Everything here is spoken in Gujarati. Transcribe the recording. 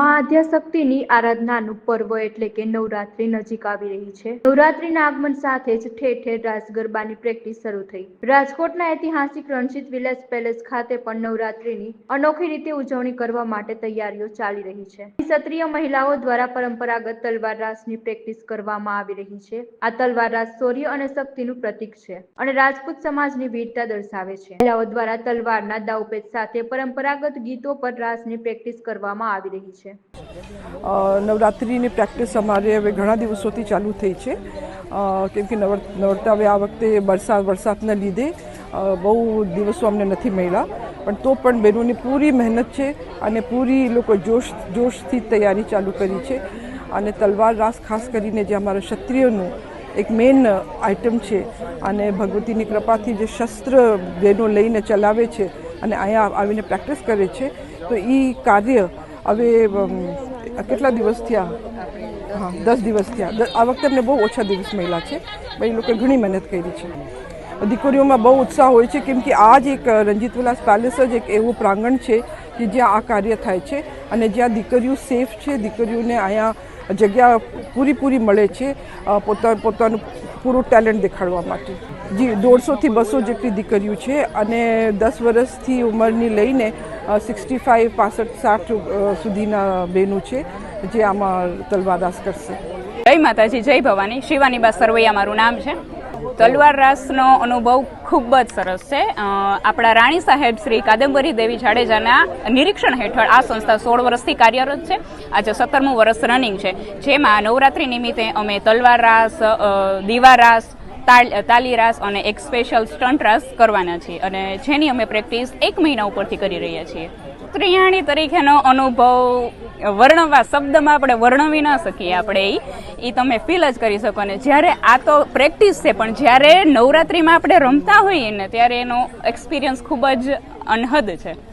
મા આરાધનાનું પર્વ એટલે કે નવરાત્રી નજીક આવી રહી છે. નવરાત્રીના આગમન સાથે જ ઠેર ઠેર રાસ પ્રેક્ટિસ શરૂ થઈ. રાજકોટના ઐતિહાસિક રણજીત વિલાસ પેલેસ ખાતે પણ નવરાત્રીની અનોખી રીતે ઉજવણી કરવા માટે તૈયારીઓ ચાલી રહી છે. ક્ષત્રિય મહિલાઓ દ્વારા પરંપરાગત તલવાર રાસની પ્રેક્ટિસ કરવામાં આવી રહી છે. આ તલવાર રાસ શૌર્ય અને શક્તિનું પ્રતીક છે અને રાજપૂત સમાજની વીરતા દર્શાવે છે. મહિલાઓ દ્વારા તલવારના દાવપેચ સાથે પરંપરાગત ગીતો પર રાસની પ્રેક્ટિસ કરવામાં આવી રહી છે. અ, નવરાત્રિની પ્રેક્ટિસ અમારે હવે ઘણા દિવસોથી ચાલુ થઈ છે. કેમ કે નવર નવરતા હવે આ વખતે વરસાદ વરસાદના લીધે બહુ દિવસો અમને નથી મળ્યા. પણ તો પણ બહેનોની પૂરી મહેનત છે અને પૂરી લોકો જોશ જોશથી તૈયારી ચાલુ કરી છે. અને તલવાર રાસ ખાસ કરીને જે અમારા ક્ષત્રિયનું એક મેઇન આઇટમ છે અને ભગવતીની કૃપાથી જે શસ્ત્ર બહેનો લઈને ચલાવે છે અને અહીંયા આવીને પ્રેક્ટિસ કરે છે તો એ કાર્ય હવે કેટલા દિવસ થયા? હા, દસ દિવસ થયા. આ વખતે અમને બહુ ઓછા દિવસ મળ્યા છે. ભાઈ લોકોએ ઘણી મહેનત કરી છે. દીકરીઓમાં બહુ ઉત્સાહ હોય છે, કેમ કે આ જ એક રંજીત વિલાસ પેલેસ જ એક એવું પ્રાંગણ છે કે જ્યાં આ કાર્ય થાય છે. અને જ્યાં દીકરીઓ સેફ છે, દીકરીઓને અહીંયા જગ્યા પૂરી પૂરી મળે છે પોતા, પોતાનું પૂરું ટેલેન્ટ દેખાડવા માટે. જી, દોઢસોથી બસો જેટલી દીકરીઓ છે અને દસ વર્ષથી ઉંમરની લઈને સિક્સટી ફાઇવ, પાસઠ, સાઠ સુધીના બહેનો છે, જે આમાં તલવારદાસ કરશે. જય માતાજી, જય ભવાની. શિવાનીબા સરવૈયા મારું નામ છે. તલવાર રાસનો અનુભવ ખૂબ જ સરસ છે. આપણા રાણી સાહેબ શ્રી કાદંબરી દેવી જાડેજાના નિરીક્ષણ હેઠળ આ સંસ્થા સોળ વર્ષથી કાર્યરત છે. આજે સત્તરમું વર્ષ રનિંગ છે. જેમાં નવરાત્રિ નિમિત્તે અમે તલવાર રાસ દીવા રાસ તાલ- રાસ અને એક સ્પેશિયલ સ્ટન્ટ રાસ કરવાના છીએ. અને જેની અમે પ્રેક્ટિસ એક મહિના ઉપરથી કરી રહ્યા છીએ. ત્રિયાણી તરીકેનો અનુભવ વર્ણવા શબ્દમાં આપણે વર્ણવી ન શકીએ આપણે એ તમે ફીલ જ કરી શકો. ને જ્યારે આ તો પ્રેક્ટિસ છે, પણ જ્યારે નવરાત્રિમાં આપણે રમતા હોઈએ ને, ત્યારે એનો એક્સપિરિયન્સ ખૂબ જ અનહદ છે.